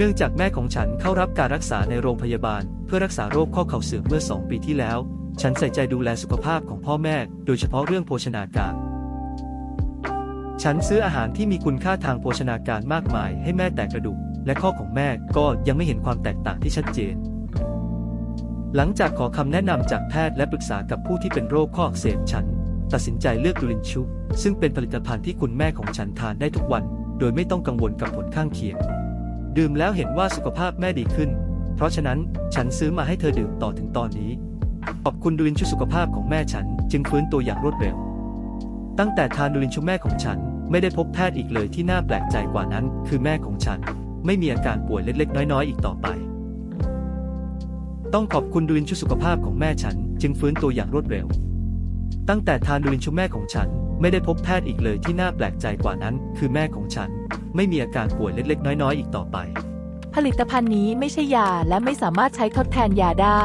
เนื่องจากแม่ของฉันเข้ารับการรักษาในโรงพยาบาล เพื่อรักษาโรคข้อเข่าเสื่อมเมื่อ 2 ปีที่แล้ว ฉันใส่ใจดูแลสุขภาพของพ่อแม่ โดยเฉพาะเรื่องโภชนาการ ฉันซื้ออาหารที่มีคุณค่าทางโภชนาการมากมายให้แม่แต่กระดูก และข้อของแม่ก็ยังไม่เห็นความแตกต่างที่ชัดเจนหลังจากขอคำแนะนำจากแพทย์และปรึกษากับผู้ที่เป็นโรคข้ออักเสบฉัน ตัดสินใจเลือกดูลินชุซึ่งเป็นผลิตภัณฑ์ที่คุณแม่ของฉันทานได้ทุกวัน โดยไม่ต้องกังวลกับผลข้างเคียง ดื่มแล้วเห็นว่าสุขภาพแม่ดีขึ้น เพราะฉะนั้นฉันซื้อมาให้เธอดื่มต่อถึงตอนนี้ ขอบคุณดูลินชุสุขภาพของแม่ฉันจึงฟื้นตัวอย่างรวดเร็ว ตั้งแต่ทานดูลินชุแม่ของฉันไม่ได้พบแพทย์อีกเลยที่น่าแปลกใจกว่านั้น คือแม่ของฉัน ไม่มีอาการป่วยเล็กๆ น้อยๆ อีกต่อไป ต้องขอบคุณดูลินชุสุขภาพของแม่ฉัน จึงฟื้นตัวอย่างรวดเร็ว ตั้งแต่ทานดูลินชุแม่ของฉันไม่ได้พบแพทย์อีกเลยที่น่าแปลกใจกว่านั้น คือแม่ของฉัน ไม่มีอาการป่วยเล็ก ๆ น้อย ๆ อีกต่อไป ผลิตภัณฑ์นี้ไม่ใช่ยาและไม่สามารถใช้ทดแทนยาได้